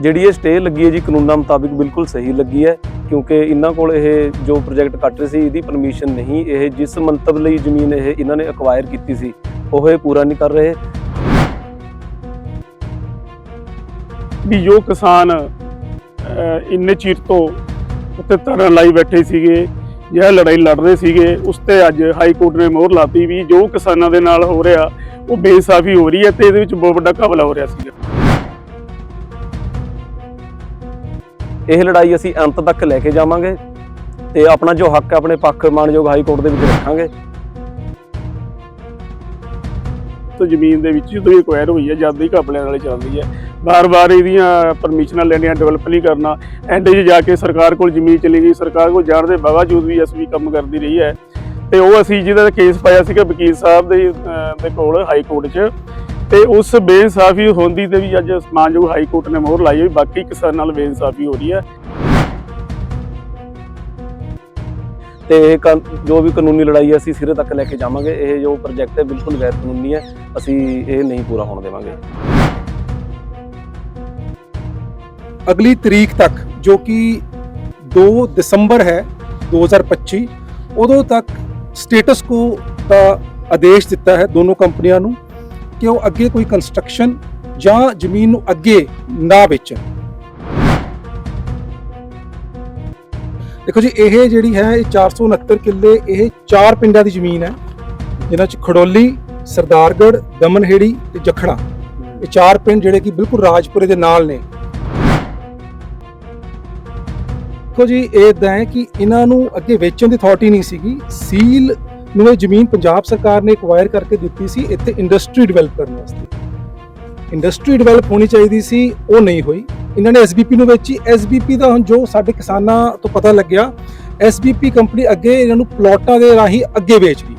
ਜਿਹੜੀ ਇਹ ਸਟੇ ਲੱਗੀ ਹੈ ਜੀ, ਕਾਨੂੰਨਾਂ ਮੁਤਾਬਿਕ ਬਿਲਕੁਲ ਸਹੀ ਲੱਗੀ ਹੈ, ਕਿਉਂਕਿ ਇਹਨਾਂ ਕੋਲ ਇਹ ਜੋ ਪ੍ਰੋਜੈਕਟ ਕੱਟ ਰਹੇ ਸੀ, ਇਹਦੀ ਪਰਮਿਸ਼ਨ ਨਹੀਂ, ਇਹ ਜਿਸ ਮੰਤਵ ਲਈ ਜ਼ਮੀਨ ਇਹ ਇਹਨਾਂ ਨੇ ਅਕਵਾਇਰ ਕੀਤੀ ਸੀ, ਉਹ ਇਹ ਪੂਰਾ ਨਹੀਂ ਕਰ ਰਹੇ। ਵੀ ਜੋ ਕਿਸਾਨ ਇੰਨੇ ਚਿਰ ਤੋਂ ਉੱਤੇ ਧਰਨਾ ਲਾਈ ਬੈਠੇ ਸੀਗੇ, ਜਿਹੜਾ ਲੜਾਈ ਲੜ ਰਹੇ ਸੀਗੇ, ਉਸ ਤੇ ਅੱਜ ਹਾਈ ਕੋਰਟ ਨੇ ਮੋਹਰ ਲਾਤੀ ਵੀ ਜੋ ਕਿਸਾਨਾਂ ਦੇ ਨਾਲ ਹੋ ਰਿਹਾ, ਉਹ ਬੇਇਨਸਾਫੀ ਹੋ ਰਹੀ ਹੈ ਤੇ ਇਹਦੇ ਵਿੱਚ ਬਹੁਤ ਵੱਡਾ ਘਪਲਾ ਹੋ ਰਿਹਾ ਸੀਗਾ। ਇਹ ਲੜਾਈ ਅਸੀਂ ਅੰਤ ਤੱਕ ਲੈ ਕੇ ਜਾਵਾਂਗੇ ਤੇ ਆਪਣਾ ਜੋ ਹੱਕ ਹੈ ਆਪਣੇ ਪੱਖ ਮਾਨਯੋਗ ਹਾਈ ਕੋਰਟ ਦੇ ਵਿੱਚ ਰੱਖਾਂਗੇ। ਤੋਂ ਜ਼ਮੀਨ ਦੇ ਵਿੱਚ ਜਦੋਂ ਐਕਵਾਇਰ ਹੋਈ ਹੈ, ਜਦ ਹੀ ਘਪਲਿਆਂ ਨਾਲ ਹੀ ਚੱਲਦੀ ਹੈ। ਬਾਰ-ਬਾਰ ਇਹਦੀਆਂ ਪਰਮਿਸ਼ਨਾਂ ਲੈਣੀਆਂ ਡਿਵੈਲਪ ਨਹੀਂ ਕਰਨਾ। ਐਂਡ 'ਚ ਜਾ ਕੇ ਸਰਕਾਰ ਕੋਲ ਜ਼ਮੀਨ ਚਲੀ ਗਈ, ਸਰਕਾਰ ਕੋਲ ਜਾਣ ਦੇ ਬਾਵਜੂਦ ਵੀ ਐਸਵੀ ਕੰਮ ਕਰਦੀ ਰਹੀ ਹੈ। ਤੇ ਉਹ ਅਸੀਂ ਜਿਹਦਾ ਕੇਸ ਪਾਇਆ ਸੀਗਾ ਵਕੀਲ ਸਾਹਿਬ ਦੇ ਦੇ ਕੋਲ ਹਾਈ ਕੋਰਟ 'ਚ। ਤੇ ਉਸ ਬੇਇਨਸਾਫੀ ਹੁੰਦੀ ਤੇ ਵੀ ਅੱਜ ਸਮਾਨਯੋਗ ਹਾਈ ਕੋਰਟ ਨੇ ਮੋਹਰ ਲਾਈ ਹੋਈ ਬਾਕੀ ਕਿਸਾਨਾਂ ਨਾਲ ਬੇਇਨਸਾਫੀ ਹੋ ਰਹੀ ਹੈ। ਤੇ ਇਹ ਕਾ- ਜੋ ਵੀ ਕਾਨੂੰਨੀ ਲੜਾਈ ਹੈ ਅਸੀਂ ਸਿਰੇ ਤੱਕ ਲੈ ਕੇ ਜਾਵਾਂਗੇ। ਇਹ ਜੋ ਪ੍ਰੋਜੈਕਟ ਹੈ ਬਿਲਕੁਲ ਗੈਰ ਕਾਨੂੰਨੀ ਹੈ। ਅਸੀਂ ਇਹ ਨਹੀਂ ਪੂਰਾ ਹੋਣ ਦੇਵਾਂਗੇ। ਅਗਲੀ ਤਰੀਕ ਤੱਕ ਜੋ ਕਿ 2 ਦਸੰਬਰ ਹੈ 2025 ਉਦੋਂ ਤੱਕ ਸਟੇਟਸ ਕੋ ਦਾ ਆਦੇਸ਼ ਦਿੱਤਾ ਹੈ ਦੋਨੋਂ ਕੰਪਨੀਆਂ ਨੂੰ। ਕਿ ਉਹ ਅੱਗੇ ਕੋਈ ਕੰਸਟਰਕਸ਼ਨ ਜਾਂ ਜ਼ਮੀਨ ਨੂੰ ਅੱਗੇ ਨਾ ਵੇਚਣ? ਦੇਖੋ ਜੀ, ਇਹ ਜਿਹੜੀ ਹੈ, ਇਹ 469 ਕਿੱਲੇ, ਇਹ ਚਾਰ ਪਿੰਡਾਂ ਦੀ ਜ਼ਮੀਨ ਹੈ, ਜਿਨ੍ਹਾਂ ਚ ਖੜੋਲੀ ਸਰਦਾਰਗੜ੍ਹ, ਦਮਨਹੇੜੀ ਤੇ ਜਖੜਾ। ਇਹ ਚਾਰ ਪਿੰਡ ਜਿਹੜੇ ਕਿ ਬਿਲਕੁਲ ਰਾਜਪੁਰੇ ਦੇ ਨਾਲ ਨੇ। ਦੇਖੋ ਜੀ, ਇਹ ਇਦਾਂ ਹੈ ਕਿ ਇਹਨਾਂ ਨੂੰ ਅੱਗੇ ਵੇਚਣ ਦੀ ਅਥਾਰਟੀ ਨਹੀਂ ਸੀਗੀ। ਸੀਲ ਨੂੰ ਇਹ ਜ਼ਮੀਨ ਪੰਜਾਬ ਸਰਕਾਰ ਨੇ ਐਕਵਾਇਰ ਕਰਕੇ ਦਿੱਤੀ ਸੀ ਇੱਥੇ ਇੰਡਸਟਰੀ ਡਿਵੈਲਪ ਕਰਨ ਵਾਸਤੇ। ਇੰਡਸਟਰੀ ਡਿਵੈਲਪ ਹੋਣੀ ਚਾਹੀਦੀ ਸੀ ਉਹ ਨਹੀਂ ਹੋਈ। ਇਹਨਾਂ ਨੇ ਐਸਬੀਪੀ ਨੂੰ ਵੇਚੀ। ਐਸਬੀਪੀ ਦਾ ਹੁਣ ਜੋ ਸਾਡੇ ਕਿਸਾਨਾਂ ਤੋਂ ਪਤਾ ਲੱਗਿਆ ਐਸਬੀਪੀ ਕੰਪਨੀ ਅੱਗੇ ਇਹਨਾਂ ਨੂੰ ਪਲਾਟਾਂ ਦੇ ਰਾਹੀਂ ਅੱਗੇ ਵੇਚ ਰਹੀ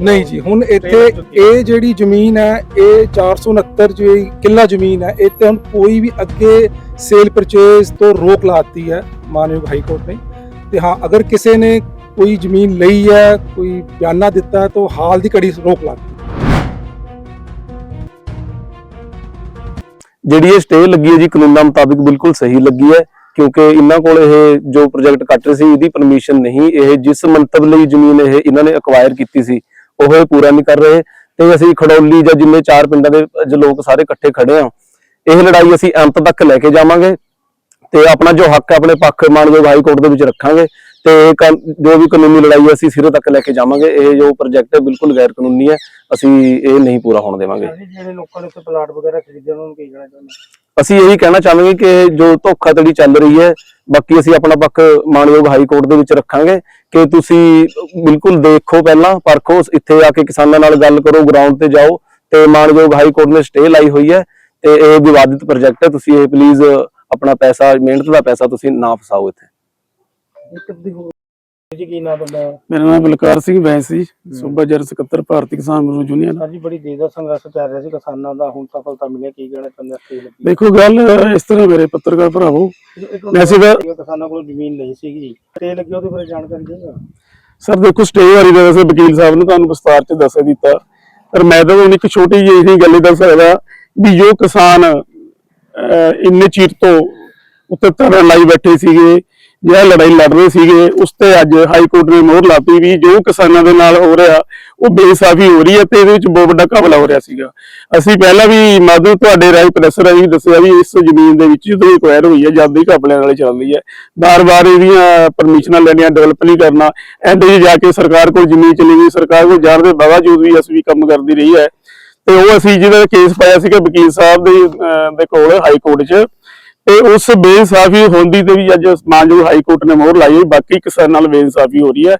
ਨਹੀਂ ਜੀ ਹੁਣ ਇੱਥੇ ਇਹ ਜਿਹੜੀ ਜ਼ਮੀਨ ਹੈ ਇਹ 469 ਜਿਹੜੀ ਕਿੱਲਾ ਜ਼ਮੀਨ ਹੈ ਤੇ ਹੁਣ ਕੋਈ ਵੀ ਅੱਗੇ ਸੇਲ ਪਰਚੇਜ਼ ਤੋਂ ਰੋਕ ਲਾਤੀ ਹੈ ਮਾਨਯੋਗ ਹਾਈ ਕੋਰਟ ਨੇ। ਤੇ ਹਾਂ, ਅਗਰ ਕਿਸੇ ਨੇ ਕੋਈ ਜ਼ਮੀਨ ਲਈ ਹੈ, ਕੋਈ ਬਿਆਨਾ ਦਿੱਤਾ ਤਾਂ ਹਾਲ ਦੀ ਘੜੀ ਰੋਕ ਲਾਤੀ ਜਿਹੜੀ ਇਹ ਸਟੇ ਲੱਗੀ ਹੈ ਜੀ, ਕਾਨੂੰਨਾਂ ਮੁਤਾਬਿਕ ਬਿਲਕੁਲ ਸਹੀ ਲੱਗੀ ਹੈ, ਕਿਉਂਕਿ ਇਹਨਾਂ ਕੋਲ ਇਹ ਜੋ ਪ੍ਰੋਜੈਕਟ ਕੱਟ ਰਹੇ ਸੀ, ਇਹਦੀ ਪਰਮਿਸ਼ਨ ਨਹੀਂ। ਇਹ ਜਿਸ ਮੰਤਵ ਲਈ ਜ਼ਮੀਨ ਇਹ ਇਹਨਾਂ ਨੇ ਅਕਵਾਇਰ ਕੀਤੀ ਸੀ, ਉਹ ਇਹ ਪੂਰਾ ਨਹੀਂ ਕਰ ਰਹੇ। ਤੇ ਅਸੀਂ ਖੜੌਲੀ ਜਾਂ ਜਿੰਨੇ ਚਾਰ ਪਿੰਡਾਂ ਦੇ ਜੋ ਲੋਕ ਸਾਰੇ ਇਕੱਠੇ ਖੜੇ ਆ ਇਹ ਲੜਾਈ ਅਸੀਂ ਅੰਤ ਤੱਕ ਲੈ ਕੇ ਜਾਵਾਂਗੇ। ਤੇ ਆਪਣਾ ਜੋ ਹੱਕ ਹੈ ਆਪਣੇ ਪੱਖ ਮਾਨਯੋਗ ਹਾਈ ਕੋਰਟ ਦੇ ਵਿੱਚ ਰੱਖਾਂਗੇ ਤੇ ਜੋ ਵੀ ਕਾਨੂੰਨੀ ਲੜਾਈ ਹੈ ਅਸੀਂ ਸਿਰੇ ਤੱਕ ਲੈ ਕੇ ਜਾਵਾਂਗੇ। ਇਹ ਜੋ ਪ੍ਰੋਜੈਕਟ ਹੈ ਬਿਲਕੁਲ ਗੈਰ ਕਾਨੂੰਨੀ ਹੈ। ਅਸੀਂ ਇਹ ਨਹੀਂ ਪੂਰਾ ਹੋਣ ਦੇਵਾਂਗੇ। ਜਿਹੜੇ ਲੋਕਾਂ ਨੇ ਉੱਥੇ ਪਲਾਟ ਵਗੈਰਾ ਖਰੀਦੇ ਉਹਨਾਂ ਨੂੰ ਕੀ ਕਹਿਣਾ ਚਾਹੁੰਦੇ ਅਸੀਂ ਇਹੀ ਕਹਿਣਾ ਚਾਹਾਂਗੇ ਕਿ ਜੋ ਧੋਖਾਧੜੀ ਚੱਲ ਰਹੀ ਹੈ ਬਾਕੀ ਅਸੀਂ ਆਪਣਾ ਪੱਖ ਮਾਨਯੋਗ ਹਾਈ ਕੋਰਟ ਦੇ ਵਿੱਚ ਰੱਖਾਂਗੇ ਕਿ ਤੁਸੀਂ ਬਿਲਕੁਲ ਦੇਖੋ ਪਹਿਲਾਂ ਪਰਖੋ ਇੱਥੇ ਆ ਕੇ ਕਿਸਾਨਾਂ ਨਾਲ ਗੱਲ ਕਰੋ ਗਰਾਊਂਡ ਤੇ ਜਾਓ ਤੇ ਮਾਨਯੋਗ ਹਾਈ ਕੋਰਟ ਨੇ ਸਟੇ ਲਾਈ ਹੋਈ ਹੈ ਤੇ ਇਹ ਵਿਵਾਦਿਤ ਪ੍ਰੋਜੈਕਟ ਹੈ। ਤੁਸੀਂ ਇਹ ਪਲੀਜ਼ ਆਪਣਾ ਪੈਸਾ ਮਿਹਨਤ ਦਾ ਪੈਸਾ ਤੁਸੀਂ ਨਾ ਫਸਾਓ ਇੱਥੇ। ਇੱਕ ਦੀ ਹੋਰ। ਜੀ ਕੀ ਨਾਮ ਬੰਦਾ ਮੇਰਾ ਨਾਮ ਬਲਕਾਰ ਸਿੰਘ ਬੈਂਸ ਸੀ ਸੂਬਾ ਜਰ ਸਕੱਤਰ ਭਾਰਤੀ ਕਿਸਾਨ ਮਜ਼ਦੂਰ ਯੂਨੀਅਨ। ਸਰ ਜੀ ਬੜੀ ਦੇਰ ਦਾ ਸੰਘਰਸ਼ ਚੱਲ ਰਿਹਾ ਸੀ ਕਿਸਾਨਾਂ ਦਾ ਹੁਣ ਸਫਲਤਾ ਮਿਲਿਆ ਕੀ ਕਹਿਣਾ ਚਾਹੁੰਦੇ ਦੇਖੋ ਗੱਲ ਇਸ ਤਰ੍ਹਾਂ ਮੇਰੇ ਪੱਤਰਕਾਰ ਭਰਾਵੋ ਵੈਸੇ ਤਾਂ- ਕਿਸਾਨਾਂ ਕੋਲ ਜ਼ਮੀਨ ਨਹੀਂ ਸੀਗੀ ਸਟੇ ਲੱਗੀ ਉਹਦੇ ਬਾਰੇ ਜਾਣਕਾਰੀ ਦੇਗਾ ਸਰ ਦੇਖੋ ਸਟੇ ਵਾਲੀ ਦਾ ਵੈਸੇ ਵਕੀਲ ਸਾਹਿਬ ਨੇ ਤੁਹਾਨੂੰ ਵਿਸਤਾਰ ਚ ਦੱਸ ਦਿੱਤਾ। ਪਰ ਮੈਂ ਤਾਂ ਇੱਕ ਛੋਟੀ ਜਿਹੀ ਗੱਲ ਹੀ ਦੱਸ ਸਕਦਾ ਵੀ ਜੋ ਕਿਸਾਨ ਇੰਨੇ ਚਿਰ ਤੋਂ ਉੱਤੇ ਧਰਨਾ ਲਾਈ ਬੈਠੇ ਸੀਗੇ, ਜਿਹੜਾ ਲੜਾਈ ਲੜ ਰਹੇ ਸੀਗੇ, ਉਸ ਤੇ ਅੱਜ ਹਾਈ ਕੋਰਟ ਨੇ ਮੋਹਰ ਲਾਤੀ ਵੀ ਜੋ ਕਿਸਾਨਾਂ ਦੇ ਨਾਲ ਹੋ ਰਿਹਾ, ਉਹ ਬੇਇਨਸਾਫੀ ਹੋ ਰਹੀ ਹੈ ਤੇ ਇਹਦੇ ਵਿੱਚ ਬਹੁਤ ਵੱਡਾ ਘਪਲਾ ਹੋ ਰਿਹਾ ਸੀਗਾ। ਅਸੀਂ ਪਹਿਲਾਂ ਵੀ ਮਾਧੂ ਤੁਹਾਡੇ ਰਾਹੀਂ ਪ੍ਰੈਸ ਰਾਹੀਂ ਦੱਸਿਆ ਵੀ ਇਸ ਜ਼ਮੀਨ ਦੇ ਵਿੱਚ ਜਦੋਂ ਐਕਵਾਇਰ ਹੋਈ ਹੈ, ਜਦ ਹੀ ਘਪਲਿਆਂ ਨਾਲ ਚੱਲਦੀ ਹੈ। ਬਾਰ-ਬਾਰ ਇਹਦੀਆਂ ਪਰਮਿਸ਼ਨਾਂ ਲੈਣੀਆਂ ਡਿਵੈਲਪ ਨਹੀਂ ਕਰਨਾ, ਐਂਡ 'ਚ ਜਾ ਕੇ ਸਰਕਾਰ ਕੋਲ ਜ਼ਮੀਨ ਚਲੀ ਗਈ, ਸਰਕਾਰ ਕੋਲ ਜਾਣ ਦੇ ਬਾਵਜੂਦ ਵੀ ਐਸਵੀ ਕੰਮ ਕਰਦੀ ਰਹੀ ਹੈ। ਤੇ ਉਹ ਅਸੀਂ ਜਿਹਦਾ ਕੇਸ ਪਾਇਆ ਸੀਗਾ ਵਕੀਲ ਸਾਹਿਬ ਦੇ ਦੇ ਕੋਲ ਹਾਈ ਕੋਰਟ 'ਚ। ਤੇ ਉਸ ਬੇਇਨਸਾਫੀ ਹੁੰਦੀ ਤੇ ਵੀ ਅੱਜ ਸਮਾਨਯੋਗ ਹਾਈ ਕੋਰਟ ਨੇ ਮੋਹਰ ਲਾਈ ਹੋਈ, ਬਾਕੀ ਕਿਸਾਨਾਂ ਨਾਲ ਬੇਇਨਸਾਫੀ ਹੋ ਰਹੀ ਹੈ।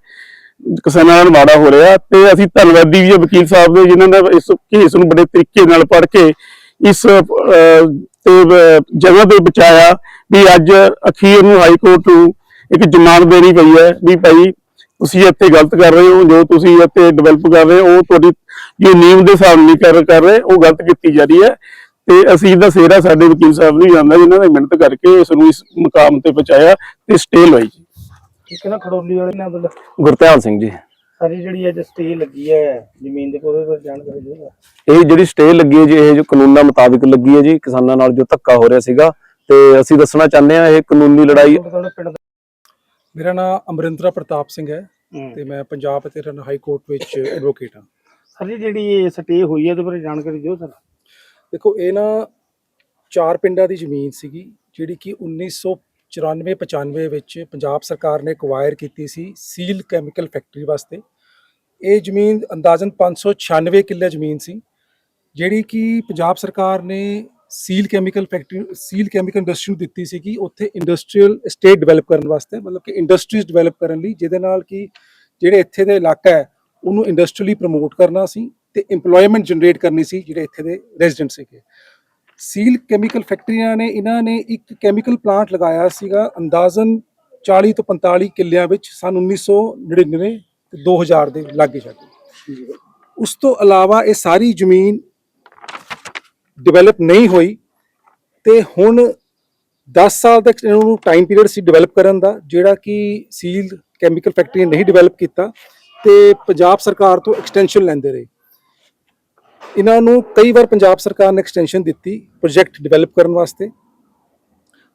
ਕਿਸਾਨਾਂ ਨਾਲ ਮਾੜਾ ਹੋ ਰਿਹਾ। ਤੇ ਅਸੀਂ ਧੰਨਵਾਦੀ ਵੀ ਹਾਂ ਵਕੀਲ ਸਾਹਿਬ ਦੇ, ਜਿਨ੍ਹਾਂ ਨੇ ਇਸ ਕੇਸ ਨੂੰ ਬੜੇ ਤਰੀਕੇ ਨਾਲ ਪੜ੍ਹ ਕੇ ਇਸ ਤੇ ਜਗ੍ਹਾ ਤੇ ਬਚਾਇਆ ਵੀ ਅੱਜ ਅਖੀਰ ਨੂੰ ਹਾਈ ਕੋਰਟ ਨੂੰ ਇੱਕ ਜ਼ਮਾਨਤ ਦੇਣੀ ਪਈ ਹੈ ਵੀ ਭਾਈ ਤੁਸੀਂ ਇੱਥੇ ਗਲਤ ਕਰ ਰਹੇ ਹੋ ਜੋ ਤੁਸੀਂ ਇੱਥੇ ਡਿਵੈਲਪ ਕਰ ਰਹੇ ਹੋ ਉਹ ਤੁਹਾਡੀ ਜੋ ਨੀਮ ਦੇ ਹਿਸਾਬ ਨਹੀਂ ਕਰ ਕਰ ਰਹੇ ਉਹ ਗਲਤ ਕੀਤੀ ਜਾ ਰਹੀ ਹੈ। ਤੇ ਅਸੀਂ ਇਹਦਾ ਸੇਰਾ ਸਾਡੇ ਵਕੀਲ ਸਾਹਿਬ ਨੂੰ ਜਾਂਦਾ ਜਿਨ੍ਹਾਂ ਨੇ ਮਿਹਨਤ ਕਰਕੇ ਇਸ ਨੂੰ ਇਸ ਮੁਕਾਮ ਤੇ ਪਹੁੰਚਾਇਆ ਤੇ ਸਟੇ ਲਵਾਈ ਜੀ। ਠੀਕ ਹੈ ਨਾ ਖੜੋਲੀ ਵਾਲੇ ਨਾਲ ਬੰਦਾ ਗੁਰਧਿਆਨ ਸਿੰਘ ਜੀ। ਸਾਰੀ ਜਿਹੜੀ ਅੱਜ ਸਟੇ ਲੱਗੀ ਹੈ ਜ਼ਮੀਨ ਦੇ ਕੋਲ ਉਹਦੇ ਜਾਣਕਾਰੀ ਦਿਓ। ਇਹ ਜਿਹੜੀ ਸਟੇ ਲੱਗੀ ਹੈ ਜੀ ਇਹ ਜੋ ਕਾਨੂੰਨਾਂ ਮੁਤਾਬਿਕ ਲੱਗੀ ਹੈ ਜੀ ਕਿਸਾਨਾਂ ਨਾਲ ਜੋ ਧੱਕਾ ਹੋ ਰਿਹਾ ਸੀਗਾ ਤੇ ਅਸੀਂ ਦੱਸਣਾ ਚਾਹੁੰਦੇ ਹਾਂ ਇਹ ਕਾਨੂੰਨੀ ਲੜਾਈ ਦਾ ਮੇਰਾ ਨਾਮ ਅਮਰਿੰਦਰਾ ਪ੍ਰਤਾਪ ਸਿੰਘ ਹੈ। ਤੇ ਮੈਂ ਪੰਜਾਬ ਅਤੇ ਹਰਿਆਣਾ ਹਾਈ ਕੋਰਟ ਵਿੱਚ ਐਡਵੋਕੇਟ ਹਾਂ। ਸਰ ਜੀ ਜਿਹੜੀ ਇਹ ਸਟੇ ਹੋਈ ਹੈ ਉਹਦੇ ਬਾਰੇ ਜਾਣਕਾਰੀ ਦਿਓ ਸਰ। ਦੇਖੋ ਇਹ ਨਾ ਚਾਰ ਪਿੰਡਾਂ ਦੀ ਜ਼ਮੀਨ ਸੀਗੀ ਜਿਹੜੀ ਕਿ 1994-95 ਵਿੱਚ ਪੰਜਾਬ ਸਰਕਾਰ ਨੇ ਐਕਵਾਇਰ ਕੀਤੀ ਸੀ ਸੀਲ ਕੈਮੀਕਲ ਫੈਕਟਰੀ ਵਾਸਤੇ। ਇਹ ਜ਼ਮੀਨ ਅੰਦਾਜ਼ਨ 596 ਕਿੱਲੇ ਜ਼ਮੀਨ ਸੀ ਜਿਹੜੀ ਕਿ ਪੰਜਾਬ ਸਰਕਾਰ ਨੇ seal chemical factory seal chemical industry ਨੂੰ ਦਿੱਤੀ ਸੀ ਕਿ ਉੱਥੇ ਇੰਡਸਟਰੀਅਲ ਸਟੇਟ ਡਿਵੈਲਪ ਕਰਨ ਵਾਸਤੇ ਮਤਲਬ ਕਿ ਇੰਡਸਟਰੀਜ਼ ਡਿਵੈਲਪ ਕਰਨ ਲਈ ਜਿਹਦੇ ਨਾਲ ਕਿ ਜਿਹੜੇ ਇੱਥੇ ਦੇ ਇਲਾਕਾ ਹੈ ਉਹਨੂੰ ਇੰਡਸਟਰੀਅਲੀ ਪ੍ਰਮੋਟ ਕਰਨਾ ਸੀ ਤੇ EMPLOYMENT ਜਨਰੇਟ ਕਰਨੀ ਸੀ ਜਿਹੜੇ ਇੱਥੇ ਦੇ ਰੈਜ਼ੀਡੈਂਟ ਸੀਗੇ। ਸੀਲ ਕੈਮੀਕਲ ਫੈਕਟਰੀਆਂ ਨੇ ਇਹਨਾਂ ਨੇ ਇੱਕ ਕੈਮੀਕਲ ਪਲਾਂਟ ਲਗਾਇਆ ਸੀਗਾ ਅੰਦਾਜ਼ਨ 40 ਤੋਂ 45 ਕਿੱਲਿਆਂ ਵਿੱਚ ਸਨ 1999 ਤੇ 2000 ਦੇ ਲਾਗੇ ਛਾਗੇ ਉਸ ਤੋਂ ਇਲਾਵਾ ਇਹ ਸਾਰੀ ਜ਼ਮੀਨ ਡਿਵੈਲਪ ਨਹੀਂ ਹੋਈ ਤੇ ਹੁਣ 10 ਸਾਲ ਤੱਕ ਇਹਨਾਂ ਨੂੰ ਟਾਈਮ ਪੀਰੀਅਡ ਸੀ ਡਿਵੈਲਪ ਕਰਨ ਦਾ, ਜਿਹੜਾ ਕਿ ਸੀਲ ਕੈਮੀਕਲ ਫੈਕਟਰੀ ਨੇ ਨਹੀਂ ਡਿਵੈਲਪ ਕੀਤਾ ਤੇ ਪੰਜਾਬ ਸਰਕਾਰ ਤੋਂ ਐਕਸਟੈਂਸ਼ਨ ਲੈਂਦੇ ਰਹੇ। ਇਹਨਾਂ ਨੂੰ ਕਈ ਵਾਰ ਪੰਜਾਬ ਸਰਕਾਰ ਨੇ ਐਕਸਟੈਂਸ਼ਨ ਦਿੱਤੀ ਪ੍ਰੋਜੈਕਟ ਡਿਵੈਲਪ ਕਰਨ ਵਾਸਤੇ।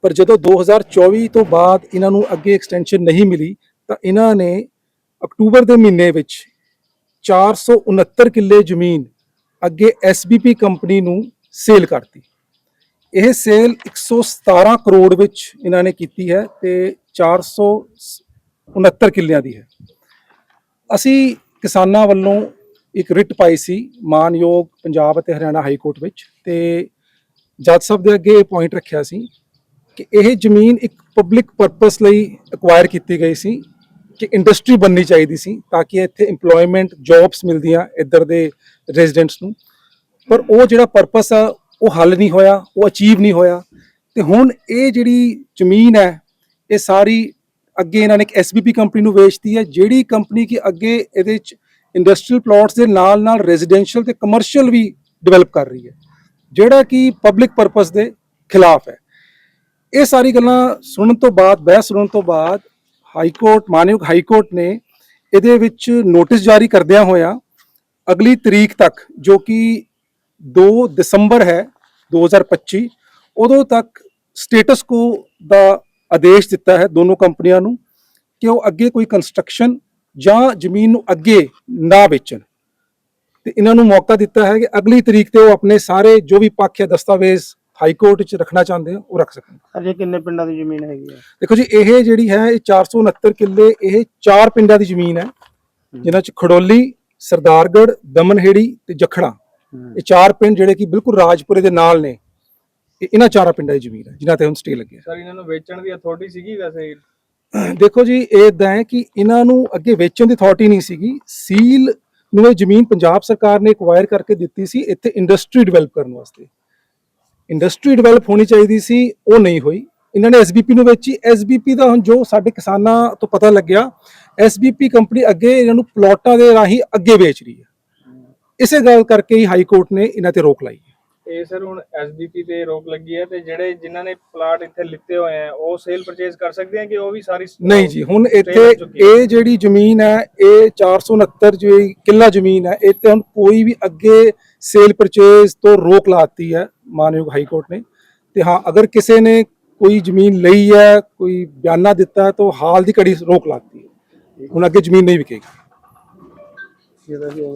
ਪਰ ਜਦੋਂ 2024 ਤੋਂ ਬਾਅਦ ਇਹਨਾਂ ਨੂੰ ਅੱਗੇ ਐਕਸਟੈਂਸ਼ਨ ਨਹੀਂ ਮਿਲੀ, ਤਾਂ ਇਹਨਾਂ ਨੇ ਅਕਤੂਬਰ ਦੇ ਮਹੀਨੇ ਵਿੱਚ 469 ਕਿੱਲੇ ਜ਼ਮੀਨ ਅੱਗੇ SBP ਕੰਪਨੀ ਨੂੰ ਸੇਲ ਕਰਤੀ। ਇਹ ਸੇਲ 117 ਕਰੋੜ ਵਿੱਚ ਇਹਨਾਂ ਨੇ ਕੀਤੀ ਹੈ ਤੇ 469 ਕਿੱਲਿਆਂ ਦੀ ਹੈ। ਅਸੀਂ ਕਿਸਾਨਾਂ ਵੱਲੋਂ ਇੱਕ ਰਿਟ ਪਾਈ ਸੀ ਮਾਨਯੋਗ ਪੰਜਾਬ ਅਤੇ ਹਰਿਆਣਾ ਹਾਈ ਕੋਰਟ ਵਿੱਚ ਤੇ ਜੱਜ ਸਾਹਿਬ ਦੇ ਅੱਗੇ ਇਹ ਪੁਆਇੰਟ ਰੱਖਿਆ ਸੀ ਕਿ ਇਹ ਜ਼ਮੀਨ ਇੱਕ ਪਬਲਿਕ ਪਰਪਸ ਲਈ ਐਕਵਾਇਰ ਕੀਤੀ ਗਈ ਸੀ ਕਿ ਇੰਡਸਟਰੀ ਬਣਨੀ ਚਾਹੀਦੀ ਸੀ ਤਾਂ ਕਿ ਇੱਥੇ EMPLOYMENT ਜੌਬਸ ਮਿਲਦੀਆਂ ਇੱਧਰ ਦੇ ਰੈਜ਼ੀਡੈਂਟਸ ਨੂੰ। ਪਰ ਉਹ ਜਿਹੜਾ ਪਰਪਸ ਆ, ਉਹ ਹੱਲ ਨਹੀਂ ਹੋਇਆ, ਉਹ ਅਚੀਵ ਨਹੀਂ ਹੋਇਆ। ਤੇ ਹੁਣ ਇਹ ਜਿਹੜੀ ਜ਼ਮੀਨ ਹੈ, ਇਹ ਸਾਰੀ ਅੱਗੇ ਇਹਨਾਂ ਨੇ ਇੱਕ ਐਸਬੀਪੀ ਕੰਪਨੀ ਨੂੰ ਵੇਚਤੀ ਹੈ, ਜਿਹੜੀ ਕੰਪਨੀ ਕਿ ਅੱਗੇ ਇਹਦੇ ਵਿੱਚ ਇੰਡਸਟਰੀਅਲ ਪਲਾਟਸ ਦੇ ਨਾਲ ਨਾਲ ਰੈਜ਼ੀਡੈਂਸ਼ੀਅਲ ਤੇ ਕਮਰਸ਼ੀਅਲ ਵੀ ਡਿਵੈਲਪ ਕਰ ਰਹੀ ਹੈ, ਜਿਹੜਾ ਕਿ ਪਬਲਿਕ ਪਰਪਸ ਦੇ ਖਿਲਾਫ ਹੈ। ਇਹ ਸਾਰੀ ਗੱਲਾਂ ਸੁਣਨ ਤੋਂ ਬਾਅਦ, ਬਹਿਸ ਸੁਣਨ ਤੋਂ ਬਾਅਦ ਹਾਈ ਕੋਰਟ ਮਾਨਯੋਗ ਹਾਈ ਕੋਰਟ ਨੇ ਇਹਦੇ ਵਿੱਚ ਨੋਟਿਸ ਜਾਰੀ ਕਰਦਿਆਂ ਹੋਇਆ ਅਗਲੀ ਤਰੀਕ ਤੱਕ, ਜੋ ਕਿ 2 ਦਸੰਬਰ ਹੈ 2025 ਉਦੋਂ ਤੱਕ ਸਟੇਟਸ ਕੋ ਦਾ ਆਦੇਸ਼ ਦਿੱਤਾ ਹੈ ਦੋਨੋਂ ਕੰਪਨੀਆਂ ਨੂੰ ਕਿ ਉਹ ਅੱਗੇ ਕੋਈ ਕੰਸਟਰਕਸ਼ਨ ਜਾਂ ਜ਼ਮੀਨ ਨੂੰ ਅੱਗੇ ਨਾ ਵੇਚਣ। ਤੇ ਇਹਨਾਂ ਨੂੰ ਮੌਕਾ ਦਿੱਤਾ ਹੈ ਕਿ ਅਗਲੀ ਤਰੀਕ ਤੇ ਉਹ ਆਪਣੇ ਸਾਰੇ ਜੋ ਵੀ ਪੱਖ ਹੈ ਦਸਤਾਵੇਜ਼ ਹਾਈ ਕੋਰਟ ਵਿੱਚ ਰੱਖਣਾ ਚਾਹੁੰਦੇ ਆ ਉਹ ਰੱਖ ਸਕਣ। ਇਹ ਕਿੰਨੇ ਪਿੰਡਾਂ ਦੀ ਜ਼ਮੀਨ ਹੈਗੀ ਹੈ ਦੇਖੋ ਜੀ ਇਹ ਜਿਹੜੀ ਹੈ ਇਹ 469 ਕਿੱਲੇ ਇਹ ਚਾਰ ਪਿੰਡਾਂ ਦੀ ਜ਼ਮੀਨ ਹੈ ਜਿਨ੍ਹਾਂ ਚ ਖੜੋਲੀ ਸਰਦਾਰਗੜ ਦਮਨਹੇੜੀ ਤੇ ਜਖੜਾ। ਇਹ ਚਾਰ ਪਿੰਡ ਜਿਹੜੇ ਕਿ ਬਿਲਕੁਲ ਰਾਜਪੁਰੇ ਦੇ ਨਾਲ ਨੇ ਇਹ ਇਹਨਾਂ ਚਾਰਾਂ ਪਿੰਡਾਂ ਦੀ ਜ਼ਮੀਨ ਹੈ ਜਿਨ੍ਹਾਂ ਤੇ ਹੁਣ ਸਟੇ ਲੱਗਿਆ ਸਰ ਇਹਨਾਂ ਨੂੰ ਵੇਚਣ ਦੀ ਅਥਾਰਟੀ ਸੀਗੀ ਵੈਸੇ? ਦੇਖੋ ਜੀ ਇਹ ਇਦਾਂ ਹੈ ਕਿ ਇਹਨਾਂ ਨੂੰ ਅੱਗੇ ਵੇਚਣ ਦੀ ਅਥਾਰਟੀ ਨਹੀਂ ਸੀਗੀ। ਸੀਲ ਨੂੰ ਇਹ ਜ਼ਮੀਨ ਪੰਜਾਬ ਸਰਕਾਰ ਨੇ ਐਕਵਾਇਰ ਕਰਕੇ ਦਿੱਤੀ ਸੀ ਇੱਥੇ ਇੰਡਸਟਰੀ ਡਿਵੈਲਪ ਕਰਨ ਵਾਸਤੇ। ਇੰਡਸਟਰੀ ਡਿਵੈਲਪ ਹੋਣੀ ਚਾਹੀਦੀ ਸੀ ਉਹ ਨਹੀਂ ਹੋਈ। ਇਹਨਾਂ ਨੇ ਐਸਬੀਪੀ ਨੂੰ ਵੇਚੀ। ਐਸਬੀਪੀ ਦਾ ਹੁਣ ਜੋ ਸਾਡੇ ਕਿਸਾਨਾਂ ਤੋਂ ਪਤਾ ਲੱਗਿਆ ਐਸਬੀਪੀ ਕੰਪਨੀ ਅੱਗੇ ਇਹਨਾਂ ਨੂੰ ਪਲਾਟਾਂ ਦੇ ਰਾਹੀਂ ਅੱਗੇ ਵੇਚ ਰਹੀ ਹੈ। ਇਸੇ ਗੱਲ ਕਰਕੇ ਹੀ ਹਾਈ ਕੋਰਟ ਨੇ ਇਹਨਾਂ ਤੇ ਰੋਕ ਲਾਈ ਹੈ। ਇਹ ਸਰ ਹੁਣ ਐਸਡੀਪੀ ਤੇ ਰੋਕ ਲੱਗੀ ਹੈ ਤੇ ਜਿਹੜੇ ਜਿਨ੍ਹਾਂ ਨੇ ਪਲਾਟ ਇੱਥੇ ਲਿੱਤੇ ਹੋਏ ਆ ਉਹ ਸੇਲ ਪਰਚੇਸ ਕਰ ਸਕਦੇ ਆ ਕਿ ਉਹ ਵੀ ਸਾਰੀ ਨਹੀਂ ਜੀ ਹੁਣ ਇੱਥੇ। ਇਹ ਜਿਹੜੀ ਜ਼ਮੀਨ ਹੈ ਇਹ 469 ਜਿਹੜੀ ਕਿੱਲਾ ਜ਼ਮੀਨ ਹੈ ਇਹ ਤੇ ਹੁਣ ਕੋਈ ਵੀ ਅੱਗੇ ਸੇਲ ਪਰਚੇਜ਼ ਤੋਂ ਰੋਕ ਲਾਤੀ ਹੈ ਮਾਨਯੋਗ ਹਾਈ ਕੋਰਟ ਨੇ। ਤੇ ਹਾਂ ਅਗਰ ਕਿਸੇ ਨੇ ਕੋਈ ਜ਼ਮੀਨ ਲਈ ਹੈ ਕੋਈ ਬਿਆਨਾ ਦਿੱਤਾ ਹੈ ਤਾਂ ਹਾਲ ਦੀ ਘੜੀ ਰੋਕ ਲਾਤੀ ਹੈ। ਹੁਣ ਅੱਗੇ ਜ਼ਮੀਨ ਨਹੀਂ ਵਿਕੇਗੀ।